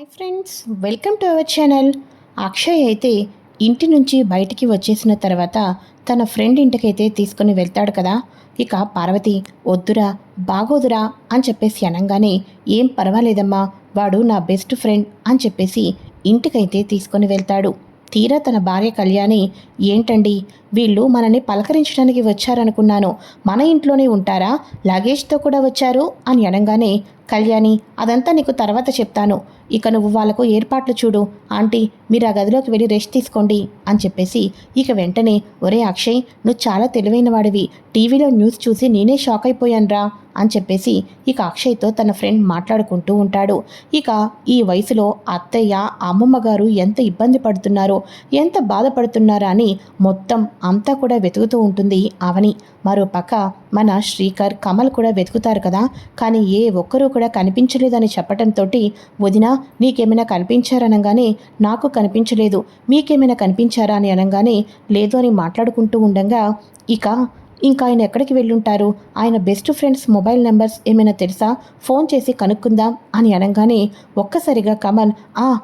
Hi friends welcome to our channel. Akshay అయితే ఇంటి నుంచి బయటికి వచ్చేసిన తర్వాత తన ఫ్రెండ్ ఇంటికైతే తీసుకుని వెళ్తాడు కదా. ఇక పార్వతి వద్దురా బాగోదురా అని చెప్పేసి అనగానే ఏం పర్వాలేదమ్మా వాడు నా బెస్ట్ ఫ్రెండ్ అని చెప్పేసి ఇంటికైతే తీసుకొని వెళ్తాడు. తీరా తన భార్య కళ్యాణి ఏంటండి వీళ్ళు మనల్ని పలకరించడానికి వచ్చారనుకున్నాను. మన ఇంట్లోనే ఉంటారా? లగేజ్తో కూడా వచ్చారు? అని అనగానే కళ్యాణి అదంతా నీకు తర్వాత చెప్తాను. ఇక నువ్వు వాళ్ళకు ఏర్పాట్లు చూడు. ఆంటీ మీరు ఆ గదిలోకి వెళ్ళి రెస్ట్ తీసుకోండి అని చెప్పేసి ఇక వెంటనే ఒరే అక్షయ్ నువ్వు చాలా తెలివైన వాడివి. టీవీలో న్యూస్ చూసి నేనే షాక్ అయిపోయానురా అని చెప్పేసి ఇక అక్షయ్తో తన ఫ్రెండ్ మాట్లాడుకుంటూ ఉంటాడు. ఇక ఈ వయసులో అత్తయ్య అమ్మమ్మ గారు ఎంత ఇబ్బంది పడుతున్నారో ఎంత బాధపడుతున్నారా అని మొత్తం అంతా కూడా వెతుకుతూ ఉంటుంది అవని. మరో పక్క మన శ్రీకర్ కమల్ కూడా వెతుకుతారు కదా. కానీ ఏ ఒక్కరూ కూడా కనిపించలేదని చెప్పడంతో వదిన నీకేమైనా కనిపించారనగానే నాకు కనిపించలేదు. మీకేమైనా కనిపించారా అని అనగానే లేదు అని మాట్లాడుకుంటూ ఉండగా ఇక ఇంకా ఆయన ఎక్కడికి వెళ్ళుంటారు? ఆయన బెస్ట్ ఫ్రెండ్స్ మొబైల్ నెంబర్స్ ఏమైనా తెలుసా? ఫోన్ చేసి కనుక్కుందాం అని అనగానే ఒక్కసారిగా కమల్ ఆ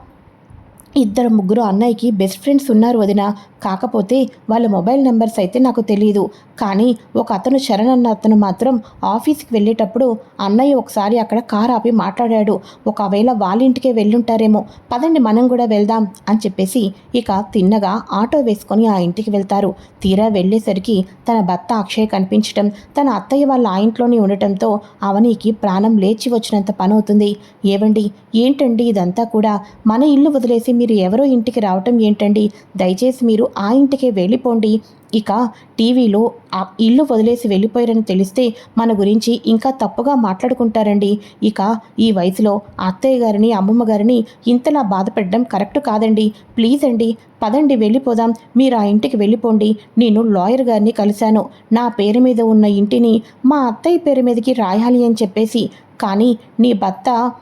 ఇద్దరు ముగ్గురు అన్నయ్యకి బెస్ట్ ఫ్రెండ్స్ ఉన్నారు వదిన. కాకపోతే వాళ్ళ మొబైల్ నెంబర్స్ అయితే నాకు తెలియదు కానీ ఒక అతను శరణ్ అన్న అతను మాత్రం ఆఫీస్కి వెళ్ళేటప్పుడు అన్నయ్య ఒకసారి అక్కడ కార్ ఆపి మాట్లాడాడు. ఒకవేళ వాళ్ళ ఇంటికే వెళ్ళుంటారేమో పదండి మనం కూడా వెళ్దాం అని చెప్పేసి ఇక తిన్నగా ఆటో వేసుకొని ఆ ఇంటికి వెళ్తారు. తీరా వెళ్ళేసరికి తన భర్త అక్షయ్ కనిపించటం తన అత్తయ్య వాళ్ళ ఆ ఇంట్లోనే ఉండటంతో అవనీకి ప్రాణం లేచి వచ్చినంత పని అవుతుంది ఏవండి? ఏంటండి ఇదంతా కూడా? మన ఇల్లు వదిలేసి మీరు మీరు ఎవరో ఇంటికి రావటం ఏంటండి? దయచేసి మీరు ఆ ఇంటికే వెళ్ళిపోండి. ఇక టీవీలో ఆ ఇల్లు వదిలేసి వెళ్ళిపోయారని తెలిస్తే మన గురించి ఇంకా తప్పుగా మాట్లాడుకుంటారండి. ఇక ఈ వయసులో అత్తయ్య గారిని అమ్మమ్మ గారిని ఇంతలా బాధపెట్టడం కరెక్ట్ కాదండి. ప్లీజ్ అండి పదండి వెళ్ళిపోదాం. మీరు ఆ ఇంటికి వెళ్ళిపోండి. నేను లాయర్ గారిని కలిశాను. నా పేరు మీద ఉన్న ఇంటిని మా అత్తయ్య పేరు మీదకి రాయాలి అని చెప్పేసి. కానీ నీ భర్త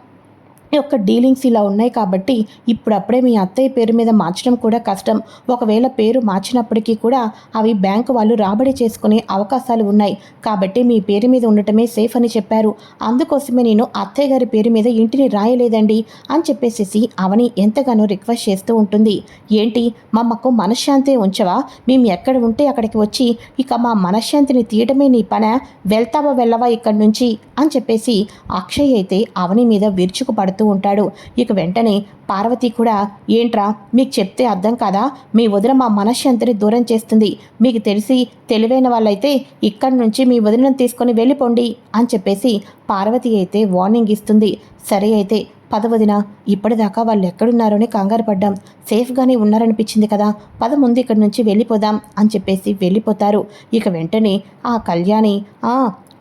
యొక్క డీలింగ్స్ ఇలా ఉన్నాయి కాబట్టి ఇప్పుడప్పుడే మీ అత్తయ్య పేరు మీద మార్చడం కూడా కష్టం. ఒకవేళ పేరు మార్చినప్పటికీ కూడా అవి బ్యాంకు వాళ్ళు రాబడి చేసుకునే అవకాశాలు ఉన్నాయి. కాబట్టి మీ పేరు మీద ఉండటమే సేఫ్ అని చెప్పారు. అందుకోసమే నేను అత్తయ్య గారి పేరు మీద ఇంటిని రాయలేదండి అని చెప్పేసేసి అవని ఎంతగానో రిక్వెస్ట్ చేస్తూ ఉంటుంది. ఏంటి? మమ్మకు మనశ్శాంతి ఉంచవా? మేము ఎక్కడ ఉంటే అక్కడికి వచ్చి ఇక మా మనశ్శాంతిని తీయటమే నీ పన? వెళ్తావా వెళ్ళవా ఇక్కడి నుంచి? అని చెప్పేసి అక్షయ్ అయితే అవని మీద విరుచుకుపడుతూ మాట్లాడుతూ ఉంటాడు. ఇక వెంటనే పార్వతి కూడా ఏంట్రా మీకు చెప్తే అర్థం కాదా? మీ వదిన మా మనశ్శాంతిని దూరం చేస్తుంది. మీకు తెలిసి తెలివైన వాళ్ళైతే ఇక్కడి నుంచి మీ వదినను తీసుకొని వెళ్ళిపోండి అని చెప్పేసి పార్వతి అయితే వార్నింగ్ ఇస్తుంది. సరే అయితే పదవదిన ఇప్పటిదాకా వాళ్ళు ఎక్కడున్నారోనే కంగారు పడ్డాం. సేఫ్గానే ఉన్నారనిపించింది కదా. పద ముందు ఇక్కడి నుంచి వెళ్ళిపోదాం అని చెప్పేసి వెళ్ళిపోతారు. ఇక వెంటనే ఆ కళ్యాణి ఆ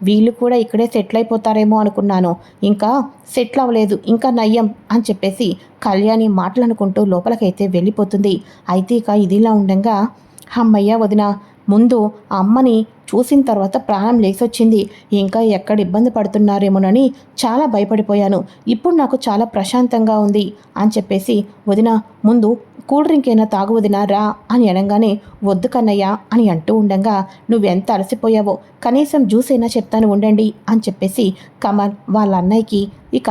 వీళ్ళు కూడా ఇక్కడే సెటిల్ అయిపోతారేమో అనుకున్నాను. ఇంకా సెటిల్ అవ్వలేదు ఇంకా నయ్యం అని చెప్పేసి కళ్యాణి మాటలనుకుంటూ లోపలికైతే వెళ్ళిపోతుంది. అయితే ఇక ఇదిలా ఉండగా అమ్మయ్య వదిన ముందు అమ్మని చూసిన తర్వాత ప్రాణం లేచొచ్చింది ఇంకా ఎక్కడ ఇబ్బంది పడుతున్నారేమోనని చాలా భయపడిపోయాను. ఇప్పుడు నాకు చాలా ప్రశాంతంగా ఉంది అని చెప్పేసి వదిన ముందు కూల్ డ్రింక్ అయినా తాగు రా అని అనగానే వద్దు కన్నయ్య అని అంటూ ఉండగా నువ్వెంత అలసిపోయావో కనీసం జ్యూస్ అయినా చెప్తాను ఉండండి అని చెప్పేసి కమల్ వాళ్ళ అన్నయ్యకి ఇక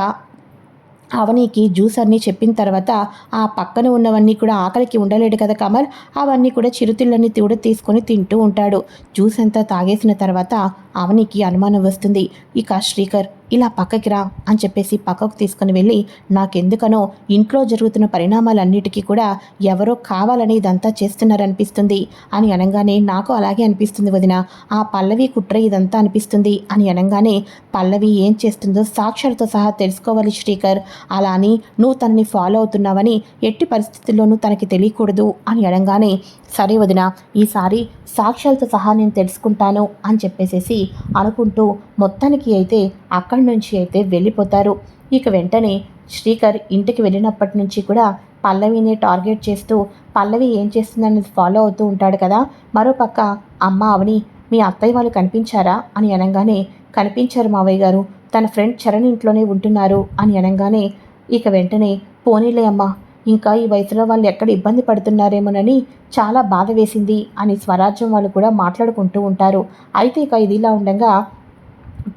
అవనీకి జ్యూస్ అన్నీ చెప్పిన తర్వాత ఆ పక్కన ఉన్నవన్నీ కూడా ఆకలికి ఉండలేడు కదా కమల్? అవన్నీ కూడా చిరుతిళ్ళని కూడా తీసుకొని తింటూ ఉంటాడు. జ్యూస్ అంతా తాగేసిన తర్వాత అవనికి అనుమానం వస్తుంది. ఇక శ్రీకర్ ఇలా పక్కకి రా అని చెప్పేసి పక్కకు తీసుకుని వెళ్ళి నాకెందుకనో ఇంట్లో జరుగుతున్న పరిణామాలన్నిటికీ కూడా ఎవరో కావాలని ఇదంతా చేస్తున్నారనిపిస్తుంది అని అనగానే నాకు అలాగే అనిపిస్తుంది వదిన. ఆ పల్లవి కుట్ర ఇదంతా అనిపిస్తుంది అని అనగానే పల్లవి ఏం చేస్తుందో సాక్షాలతో సహా తెలుసుకోవాలి శ్రీకర్. అలా అని నువ్వు తనని ఫాలో అవుతున్నావని ఎట్టి పరిస్థితుల్లోనూ తనకి తెలియకూడదు అని అనగానే సరే వదిన ఈసారి సాక్ష్యాలతో సహా నేను తెలుసుకుంటాను అని చెప్పేసేసి అనుకుంటూ మొత్తానికి అయితే అక్కడి నుంచి అయితే వెళ్ళిపోతారు. ఇక వెంటనే శ్రీకర్ ఇంటికి వెళ్ళినప్పటి నుంచి కూడా పల్లవిని టార్గెట్ చేస్తూ పల్లవి ఏం చేస్తుందని ఫాలో అవుతూ ఉంటాడు కదా మరోపక్క అమ్మ అవని మీ అత్తయ్య వాళ్ళు కనిపించారా అని అనగానే కనిపించారు మావయ్య గారు. తన ఫ్రెండ్ చరణ్ ఇంట్లోనే ఉంటున్నారు అని అనగానే ఇక వెంటనే పోనీలే అమ్మా ఇంకా ఈ వయసులో వాళ్ళు ఎక్కడ ఇబ్బంది పడుతున్నారేమోనని చాలా బాధ వేసింది అని స్వరాజ్యం వాళ్ళు కూడా మాట్లాడుకుంటూ ఉంటారు. అయితే ఇక ఇది ఇలా ఉండగా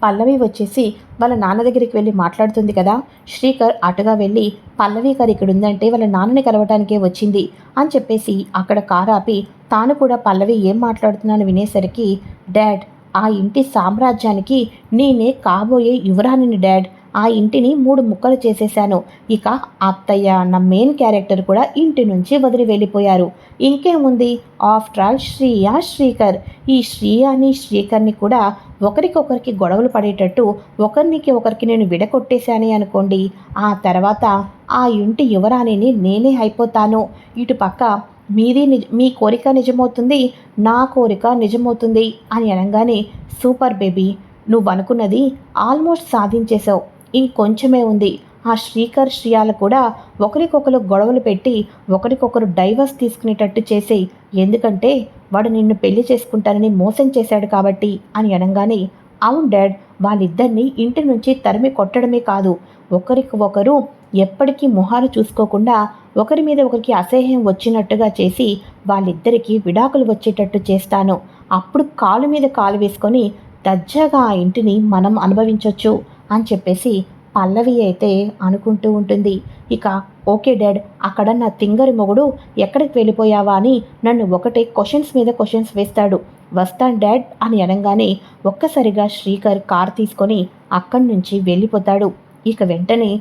పల్లవి వచ్చేసి వాళ్ళ నాన్న దగ్గరికి వెళ్ళి మాట్లాడుతుంది కదా. శ్రీకర్ అటుగా వెళ్ళి పల్లవి గారు ఇక్కడ ఉందంటే వాళ్ళ నాన్నని కలవటానికే వచ్చింది అని చెప్పేసి అక్కడ కారు ఆపి తాను కూడా పల్లవి ఏం మాట్లాడుతున్నాను వినేసరికి డాడ్ ఆ ఇంటి సామ్రాజ్యానికి నేనే కాబోయే యువరాణిని డాడ్. ఆ ఇంటిని మూడు ముక్కలు చేసేశాను. ఇక అత్తయ్య అన్న మెయిన్ క్యారెక్టర్ కూడా ఇంటి నుంచి వదిలి వెళ్ళిపోయారు. ఇంకేముంది? After all Shriya Srikar. ఈ శ్రీయాని శ్రీకర్ని కూడా ఒకరికొకరికి గొడవలు పడేటట్టు ఒకరికి ఒకరికి నేను విడగొట్టేశానే అనుకోండి. ఆ తర్వాత ఆ ఇంటి యువరాణిని నేనే అయిపోతాను. ఇటు పక్క మీది నిజ మీ కోరిక నిజమవుతుంది నా కోరిక నిజమవుతుంది అని అనగానే సూపర్ బేబీ నువ్వు అనుకున్నది ఆల్మోస్ట్ సాధించేశావు. ఇంకొంచెమే ఉంది. ఆ శ్రీకర్ శ్రీయాలు కూడా ఒకరికొకరు గొడవలు పెట్టి ఒకరికొకరు డైవర్స్ తీసుకునేటట్టు చేసి ఎందుకంటే వాడు నిన్ను పెళ్ళి చేసుకుంటానని మోసం చేశాడు కాబట్టి అని అనగానే అవును డాడ్ వాళ్ళిద్దరినీ ఇంటి నుంచి తరిమి కొట్టడమే కాదు. ఒకరికి ఒకరు ఎప్పటికీ మొహాలు చూసుకోకుండా ఒకరి మీద ఒకరికి అసహ్యం వచ్చినట్టుగా చేసి వాళ్ళిద్దరికీ విడాకులు వచ్చేటట్టు చేస్తాను. అప్పుడు కాలు మీద కాలు వేసుకొని దర్జాగా ఆ ఇంటిని మనం అనుభవించవచ్చు అని చెప్పేసి పల్లవి అయితే అనుకుంటూ ఉంటుంది. ఇక ఓకే డాడ్ అక్కడ నా తింగరి మొగుడు ఎక్కడికి వెళ్ళిపోయావా అని నన్ను ఒకటే క్వశ్చన్స్ మీద క్వశ్చన్స్ వేస్తాడు. వస్తాను డాడ్ అని అనగానే ఒక్కసారిగా శ్రీకర్ కార్ తీసుకొని అక్కడి నుంచి వెళ్ళిపోతాడు. ఇక వెంటనే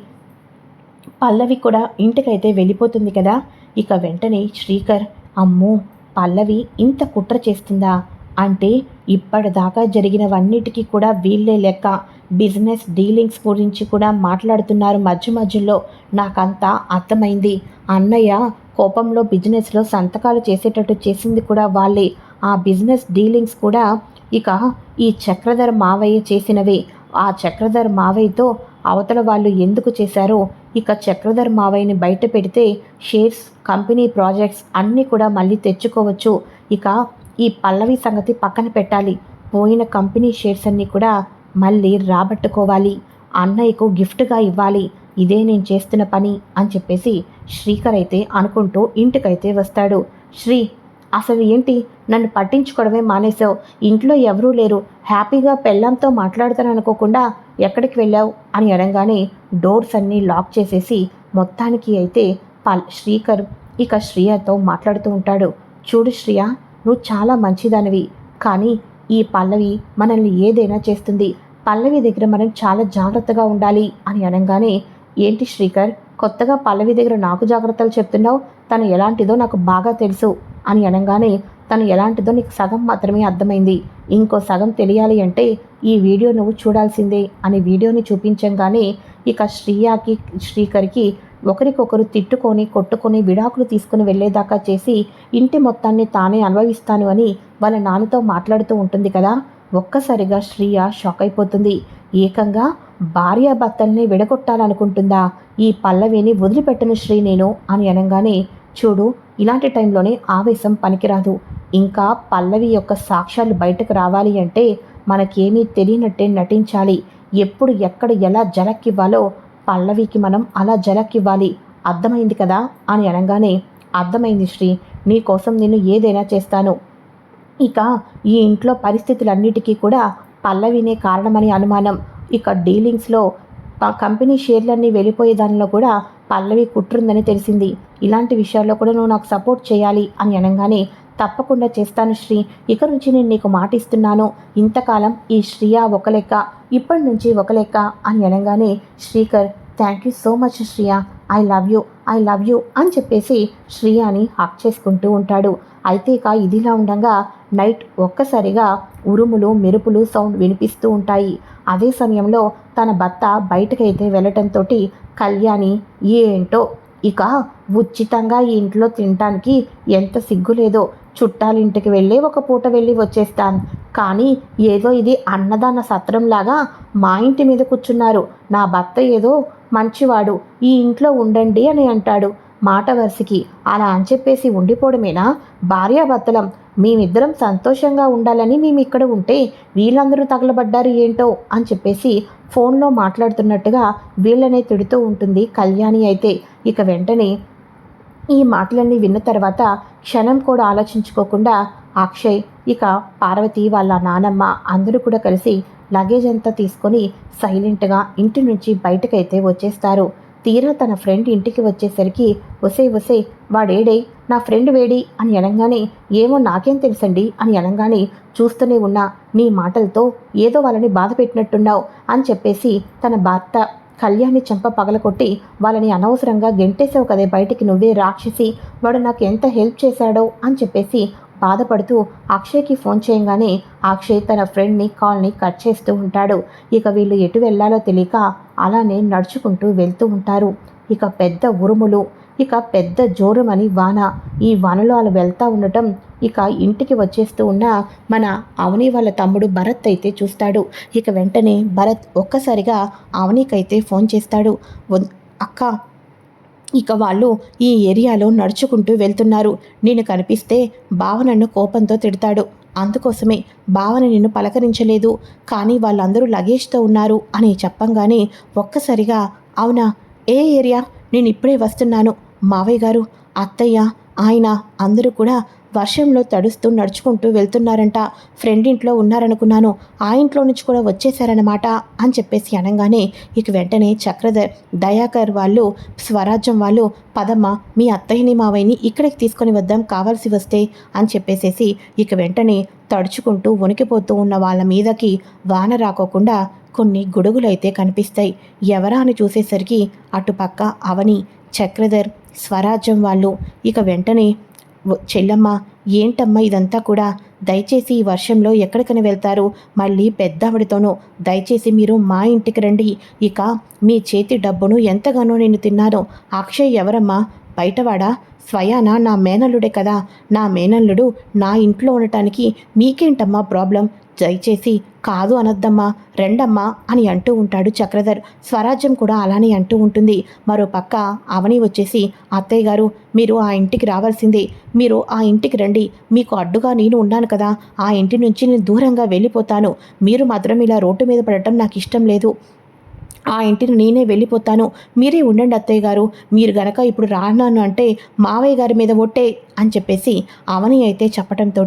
పల్లవి కూడా ఇంటికైతే వెళ్ళిపోతుంది కదా. ఇక వెంటనే శ్రీకర్ అమ్మో పల్లవి ఇంత కుట్ర చేస్తుందా? అంటే ఇప్పటిదాకా జరిగినవన్నిటికీ కూడా వీళ్ళే లెక్క బిజినెస్ డీలింగ్స్ గురించి కూడా మాట్లాడుతున్నారు మధ్య మధ్యలో. నాకంతా అర్థమైంది. అన్నయ్య కోపంలో బిజినెస్లో సంతకాలు చేసేటట్టు చేసింది కూడా వాళ్ళే. ఆ బిజినెస్ డీలింగ్స్ కూడా ఇక ఈ చక్రధర్ మావయ్య చేసినవే. ఆ చక్రధర్ మావయ్యతో అవతల వాళ్ళు ఎందుకు చేశారో ఇక చక్రధర్ మావయ్యని బయట పెడితే షేర్స్ కంపెనీ ప్రాజెక్ట్స్ అన్నీ కూడా మళ్ళీ తెచ్చుకోవచ్చు. ఇక ఈ పల్లవి సంగతి పక్కన పెట్టాలి. పోయిన కంపెనీ షేర్స్ అన్నీ కూడా మళ్ళీ రాబట్టుకోవాలి. అన్నయ్యకు గిఫ్ట్గా ఇవ్వాలి. ఇదే నేను చేస్తున్న పని అని చెప్పేసి శ్రీకర్ అయితే అనుకుంటూ ఇంటికైతే వస్తాడు. శ్రీ అసలు ఏంటి? నన్ను పట్టించుకోవడమే మానేశావు. ఇంట్లో ఎవరూ లేరు. హ్యాపీగా పెళ్ళంతో మాట్లాడతాననుకోకుండా ఎక్కడికి వెళ్ళావు? అని అనగానే డోర్స్ అన్నీ లాక్ చేసేసి మొత్తానికి అయితే పల్ శ్రీకర్ ఇక శ్రియతో మాట్లాడుతూ ఉంటాడు. చూడు శ్రియ నువ్వు చాలా మంచిదానివి. కానీ ఈ పల్లవి మనల్ని ఏదైనా చేస్తుంది. పల్లవి దగ్గర మనం చాలా జాగ్రత్తగా ఉండాలి అని అనగానే ఏంటి శ్రీకర్ కొత్తగా పల్లవి దగ్గర నాకు జాగ్రత్తలు చెప్తున్నావు? తను ఎలాంటిదో నాకు బాగా తెలుసు. అని అనగానే తను ఎలాంటిదో నీకు సగం మాత్రమే అర్థమైంది. ఇంకో సగం తెలియాలి అంటే ఈ వీడియో నువ్వు చూడాల్సిందే అని వీడియోని చూపించంగానే ఇక శ్రీయాకి శ్రీకర్కి ఒకరికొకరు తిట్టుకొని కొట్టుకొని విడాకులు తీసుకుని వెళ్ళేదాకా చేసి ఇంటి మొత్తాన్ని తానే అనుభవిస్తాను అని వాళ్ళ నాన్నతో మాట్లాడుతూ ఉంటుంది కదా. ఒక్కసారిగా శ్రీయ షాక్ అయిపోతుంది. ఏకంగా భార్యాభర్తల్ని విడగొట్టాలనుకుంటుందా? ఈ పల్లవిని వదిలిపెట్టను శ్రీ నేను అని అనగానే చూడు ఇలాంటి టైంలోనే ఆవేశం పనికిరాదు. ఇంకా పల్లవి యొక్క సాక్ష్యాలు బయటకు రావాలి అంటే మనకేమీ తెలియనట్టే నటించాలి. ఎప్పుడు ఎక్కడ ఎలా జలక్కివ్వాలో పల్లవికి మనం అలా జలక్కివ్వాలి. అర్థమైంది కదా? అని అనగానే అర్థమైంది శ్రీ నీకోసం నేను ఏదైనా చేస్తాను. ఇక ఈ ఇంట్లో పరిస్థితులన్నిటికీ కూడా పల్లవినే కారణమని అనుమానం. ఇక డీలింగ్స్లో కంపెనీ షేర్లన్నీ వెళ్ళిపోయే దానిలో కూడా పల్లవి కుట్రుందని తెలిసింది. ఇలాంటి విషయాల్లో కూడా నువ్వు నాకు సపోర్ట్ చేయాలి అని అనగానే తప్పకుండా చేస్తాను శ్రీ. ఇక నుంచి నేను నీకు మాటిస్తున్నాను. ఇంతకాలం ఈ శ్రీయ ఒక లెక్క ఇప్పటి నుంచి ఒక లెక్క అని అనగానే Srikar thank you so much Shriya. I love you I love you అని చెప్పేసి శ్రియాని హాక్ చేసుకుంటూ ఉంటాడు. అయితే ఇక ఇదిలా ఉండగా నైట్ ఒక్కసారిగా ఉరుములు మెరుపులు సౌండ్ వినిపిస్తూ ఉంటాయి. అదే సమయంలో తన భర్త బయటకైతే వెళ్ళటంతో కళ్యాణి ఏంటో ఇక ఉచితంగా ఈ ఇంట్లో తినటానికి ఎంత సిగ్గులేదో చుట్టాలింటికి వెళ్ళి ఒక పూట వెళ్ళి వచ్చేస్తాను. కానీ ఏదో ఇది అన్నదాన సత్రంలాగా మా ఇంటి మీద కూర్చున్నారు. నా భర్త ఏదో మంచివాడు ఈ ఇంట్లో ఉండండి అని అంటాడు. మాట వరుసకి అలా అని చెప్పేసి ఉండిపోవడమేనా? భార్యాభర్తలం మేమిద్దరం సంతోషంగా ఉండాలని మేము ఇక్కడ ఉంటే వీళ్ళందరూ తగలబడ్డారు ఏంటో అని చెప్పేసి ఫోన్లో మాట్లాడుతున్నట్టుగా వీళ్ళనే తిడుతూ ఉంటుంది కళ్యాణి అయితే. ఇక వెంటనే ఈ మాటలన్నీ విన్న తర్వాత క్షణం కూడా ఆలోచించుకోకుండా అక్షయ్ ఇక పార్వతి వాళ్ళ నానమ్మ అందరూ కూడా కలిసి లగేజ్ అంతా తీసుకొని సైలెంట్గా ఇంటి నుంచి బయటకైతే వచ్చేస్తారు. తీరా తన ఫ్రెండ్ ఇంటికి వచ్చేసరికి ఒసే ఒసే వాడేడే నా ఫ్రెండ్ వేడి అని అనగానే ఏమో నాకేం తెలుసండి అని అనగానే చూస్తూనే ఉన్నా నీ మాటలతో ఏదో వాళ్ళని బాధ పెట్టినట్టున్నావు అని చెప్పేసి తన భర్త కళ్యాణ్ని చెంప పగలకొట్టి వాళ్ళని అనవసరంగా గెంటేసావు కదే బయటికి నువ్వే రాక్షసి వాడు నాకు ఎంత హెల్ప్ చేశాడో అని చెప్పేసి బాధపడుతూ అక్షయ్కి ఫోన్ చేయగానే అక్షయ్ తన ఫ్రెండ్ని కాల్ని కట్ చేస్తూ ఉంటాడు. ఇక వీళ్ళు ఎటు వెళ్ళాలో తెలియక అలానే నడుచుకుంటూ వెళ్తూ ఉంటారు. ఇక పెద్ద ఉరుములు ఇక పెద్ద జోరుమని వాన. ఈ వానలో అలా వెళ్తూ ఉండటం ఇక ఇంటికి వచ్చేస్తూ ఉన్న మన అవని వాళ్ళ తమ్ముడు భరత్ అయితే చూస్తాడు. ఇక వెంటనే భరత్ ఒక్కసారిగా అవనీకైతే ఫోన్ చేస్తాడు. అక్క ఇక వాళ్ళు ఈ ఏరియాలో నడుచుకుంటూ వెళ్తున్నారు. నేను కనిపిస్తే బావ నన్ను కోపంతో తిడతాడు. అందుకోసమే భావన నిన్ను పలకరించలేదు. కానీ వాళ్ళందరూ లగేజ్తో ఉన్నారు అని చెప్పంగానే ఒక్కసారిగా అవునా? ఏ ఏరియా? నేను ఇప్పుడే వస్తున్నాను. మావయ్య గారు అత్తయ్య ఆయన అందరూ కూడా వర్షంలో తడుస్తూ నడుచుకుంటూ వెళ్తున్నారంట. ఫ్రెండ్ ఇంట్లో ఉన్నారనుకున్నాను. ఆ ఇంట్లో నుంచి కూడా వచ్చేసారనమాట అని చెప్పేసి అనగానే ఇక వెంటనే చక్రధర్ దయాకర్ వాళ్ళు స్వరాజ్యం వాళ్ళు పదమ్మ మీ అత్తయ్యని మావయ్యని ఇక్కడికి తీసుకొని వద్దాం కావాల్సి వస్తే అని చెప్పేసేసి ఇక వెంటనే తడుచుకుంటూ వణికిపోతూ ఉన్న వాళ్ళ మీదకి వాన రాకోకుండా కొన్ని గొడుగులైతే కనిపిస్తాయి. ఎవరా అని చూసేసరికి అటుపక్క అవని చక్రధర్ స్వరాజ్యం వాళ్ళు. ఇక వెంటనే చెల్లమ్మ ఏంటమ్మా ఇదంతా కూడా? దయచేసి ఈ వర్షంలో ఎక్కడికని వెళ్తారు? మళ్ళీ పెద్దావిడితోనూ. దయచేసి మీరు మా ఇంటికి రండి. ఇక మీ చేతి డబ్బును ఎంతగానో నేను తిన్నాను. అక్షయ్ ఎవరమ్మా? బయటవాడా? స్వయాన? నా మేనల్లుడే కదా. నా మేనల్లుడు నా ఇంట్లో ఉండటానికి మీకేంటమ్మా ప్రాబ్లం? దయచేసి కాదు అనొద్దమ్మా రెండమ్మా అని అంటూ ఉంటాడు చక్రధర్. స్వరాజ్యం కూడా అలానే అంటూ ఉంటుంది. మరో పక్క అవని వచ్చేసి అత్తయ్య గారు మీరు ఆ ఇంటికి రావాల్సిందే. మీరు ఆ ఇంటికి రండి. మీకు అడ్డుగా నేను ఉన్నాను కదా. ఆ ఇంటి నుంచి నేను దూరంగా వెళ్ళిపోతాను. మీరు మాత్రం ఇలా రోడ్డు మీద పడటం నాకు ఇష్టం లేదు. ఆ ఇంటిని నేనే వెళ్ళిపోతాను. మీరే ఉండండి అత్తయ్య గారు. మీరు గనక ఇప్పుడు రానాను అంటే మావయ్య గారి మీద ఒట్టే అని చెప్పేసి అవని అయితే చెప్పటంతో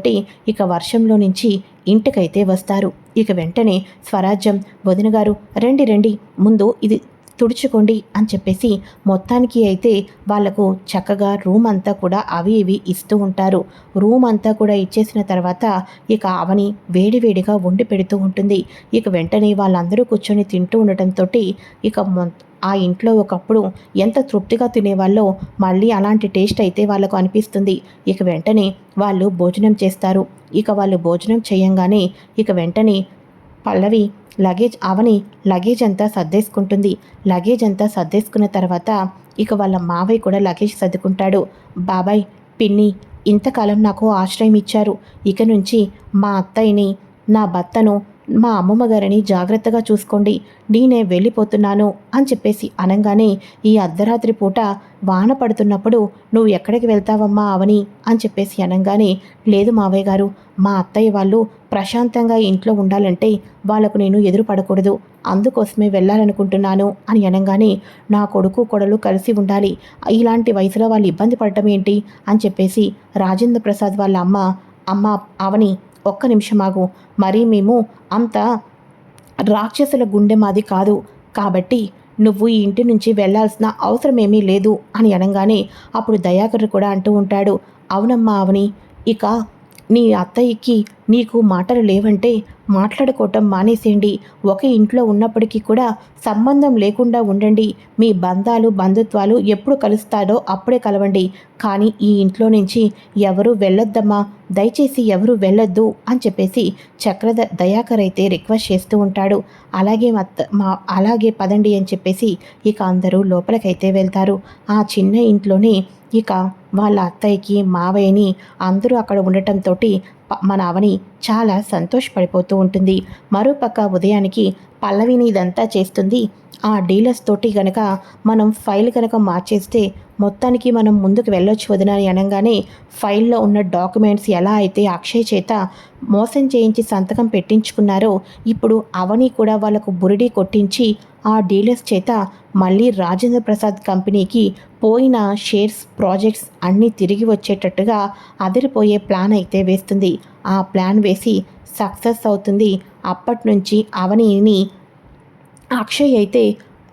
ఇక వర్షంలో నుంచి ఇంటికైతే వస్తారు. ఇక వెంటనే స్వరాజ్యం వదిన గారు రండి రండి. ముందు ఇది తుడుచుకోండి అని చెప్పేసి మొత్తానికి అయితే వాళ్ళకు చక్కగా రూమ్ అంతా కూడా అవి ఇవి ఇస్తూ ఉంటారు. రూమ్ అంతా కూడా ఇచ్చేసిన తర్వాత ఇక అవని వేడివేడిగా వండి పెడుతూ ఉంటుంది. ఇక వెంటనే వాళ్ళందరూ కూర్చొని తింటూ ఉండటంతో ఇక ఆ ఇంట్లో ఒకప్పుడు ఎంత తృప్తిగా తినేవాళ్ళో మళ్ళీ అలాంటి టేస్ట్ అయితే వాళ్ళకు అనిపిస్తుంది. ఇక వెంటనే వాళ్ళు భోజనం చేస్తారు. ఇక వాళ్ళు భోజనం చేయంగానే ఇక వెంటనే పల్లవి లగేజ్ అవని లగేజ్ అంతా సర్దేసుకుంటుంది. లగేజ్ అంతా సర్దేసుకున్న తర్వాత ఇక వాళ్ళ మావయ్య కూడా లగేజ్ సర్దుకుంటాడు. బాబాయ్ పిన్ని ఇంతకాలం నాకు ఆశ్రయం ఇచ్చారు. ఇక నుంచి మా అత్తయ్యని నా భర్తను మా అమ్మమ్మ గారిని జాగ్రత్తగా చూసుకోండి నేనే వెళ్ళిపోతున్నాను అని చెప్పేసి అనగానే ఈ అర్ధరాత్రి పూట వాన పడుతున్నప్పుడు నువ్వు ఎక్కడికి వెళ్తావమ్మా అవని అని చెప్పేసి అనగానే లేదు మావయ్య గారు మా అత్తయ్య వాళ్ళు ప్రశాంతంగా ఇంట్లో ఉండాలంటే వాళ్ళకు నేను ఎదురు పడకూడదు అందుకోసమే వెళ్ళాలనుకుంటున్నాను అని అనగానే నా కొడుకు కొడలు కలిసి ఉండాలి ఇలాంటి వయసులో వాళ్ళు ఇబ్బంది పడటం ఏంటి అని చెప్పేసి రాజేంద్ర ప్రసాద్ వాళ్ళ అమ్మ అమ్మ అవని ఒక్క నిమిషం ఆగు. మరీ మేము అంత రాక్షసుల గుండె మాది కాదు. కాబట్టి నువ్వు ఈ ఇంటి నుంచి వెళ్ళాల్సిన అవసరమేమీ లేదు అని అనగానే అప్పుడు దయాకర్ కూడా అంటూ ఉంటాడు. అవునమ్మా అవని ఇక నీ అత్తయ్యకి నీకు మాటలు లేవంటే మాట్లాడుకోవటం మానేసేయండి. ఒక ఇంట్లో ఉన్నప్పటికీ కూడా సంబంధం లేకుండా ఉండండి. మీ బంధాలు బంధుత్వాలు ఎప్పుడు కలుస్తాడో అప్పుడే కలవండి. కానీ ఈ ఇంట్లో నుంచి ఎవరు వెళ్ళొద్దమ్మా. దయచేసి ఎవరు వెళ్ళొద్దు అని చెప్పేసి చక్రధ దయాకర్ అయితే రిక్వెస్ట్ చేస్తూ ఉంటాడు. అలాగే మత్త మా అలాగే పదండి అని చెప్పేసి ఇక అందరూ లోపలికైతే వెళ్తారు. ఆ చిన్న ఇంట్లోనే ఇక వాళ్ళ అత్తయ్యకి మావయ్యని అందరూ అక్కడ ఉండటంతో మన అవని చాలా సంతోషపడిపోతూ ఉంటుంది. మరోపక్క ఉదయానికి పల్లవిని ఇదంతా చేస్తుంది. ఆ డీలర్స్ తోటి గనక మనం ఫైల్ కనుక మార్చేస్తే మొత్తానికి మనం ముందుకు వెళ్ళొచ్చు వదిన అనగానే ఫైల్లో ఉన్న డాక్యుమెంట్స్ ఎలా అయితే అక్షయ్ చేత మోసం చేయించి సంతకం పెట్టించుకున్నారో ఇప్పుడు అవని కూడా వాళ్ళకు బురిడి కొట్టించి ఆ డీలర్స్ చేత మళ్ళీ రాజేంద్ర ప్రసాద్ కంపెనీకి పోయిన షేర్స్ ప్రాజెక్ట్స్ అన్నీ తిరిగి వచ్చేటట్టుగా అదిరిపోయే ప్లాన్ అయితే వేస్తుంది. ఆ ప్లాన్ వేసి సక్సెస్ అవుతుంది. అప్పటి నుంచి అవనిని అక్షయ్ అయితే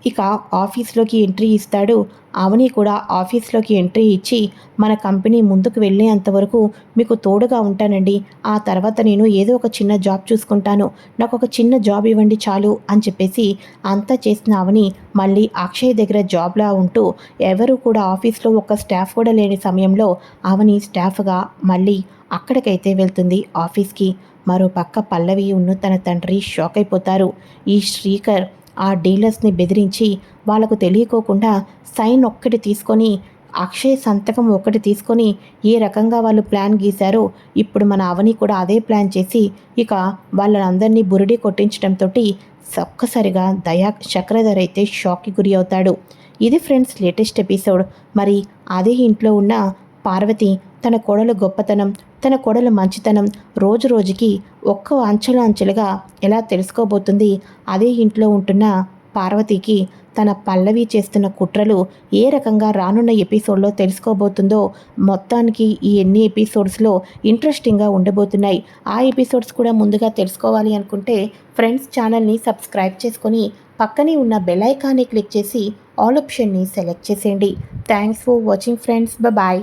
ఇక ఆఫీస్లోకి ఎంట్రీ ఇస్తాడు. అవని కూడా ఆఫీస్లోకి ఎంట్రీ ఇచ్చి మన కంపెనీ ముందుకు వెళ్ళేంతవరకు మీకు తోడుగా ఉంటానండి. ఆ తర్వాత నేను ఏదో ఒక చిన్న జాబ్ చూసుకుంటాను. నాకు ఒక చిన్న జాబ్ ఇవ్వండి చాలు అని చెప్పేసి అంతా చేసిన అవని మళ్ళీ అక్షయ్ దగ్గర జాబ్లా ఉంటూ ఎవరు కూడా ఆఫీస్లో ఒక స్టాఫ్ కూడా లేని సమయంలో అవని స్టాఫ్గా మళ్ళీ అక్కడికైతే వెళ్తుంది ఆఫీస్కి. మరో పక్క పల్లవి ఉన్న తన తండ్రి షాక్ అయిపోతారు ఈ శ్రీకర్ ఆ డీలర్స్ని బెదిరించి వాళ్ళకు తెలియకోకుండా సైన్ ఒక్కటి తీసుకొని అక్షయ్ సంతకం ఒకటి తీసుకొని ఏ రకంగా వాళ్ళు ప్లాన్ గీశారో ఇప్పుడు మన అవని కూడా అదే ప్లాన్ చేసి ఇక వాళ్ళందరినీ బురిడి కొట్టించడంతో ఒక్కసారిగా దయా చక్రధర్ అయితే షాక్కి గురి అవుతాడు. ఇది ఫ్రెండ్స్ లేటెస్ట్ ఎపిసోడ్. మరి అదే ఇంట్లో ఉన్న పార్వతి తన కోడలు గొప్పతనం తన కోడలు మంచితనం రోజు రోజుకి ఒక్క అంచెల అంచెలుగా ఎలా తెలుసుకోబోతుంది అదే ఇంట్లో ఉంటున్న పార్వతికి తన పల్లవి చేస్తున్న కుట్రలు ఏ రకంగా రానున్న ఎపిసోడ్లో తెలుసుకోబోతుందో మొత్తానికి ఈ ఎన్ని ఎపిసోడ్స్లో ఇంట్రెస్టింగ్గా ఉండబోతున్నాయి. ఆ ఎపిసోడ్స్ కూడా ముందుగా తెలుసుకోవాలి అనుకుంటే ఫ్రెండ్స్ ఛానల్ని సబ్స్క్రైబ్ చేసుకొని పక్కనే ఉన్న బెల్ ఐకాన్ని క్లిక్ చేసి ఆల్ ఆప్షన్ని సెలెక్ట్ చేసేయండి. Thanks for watching friends. Bye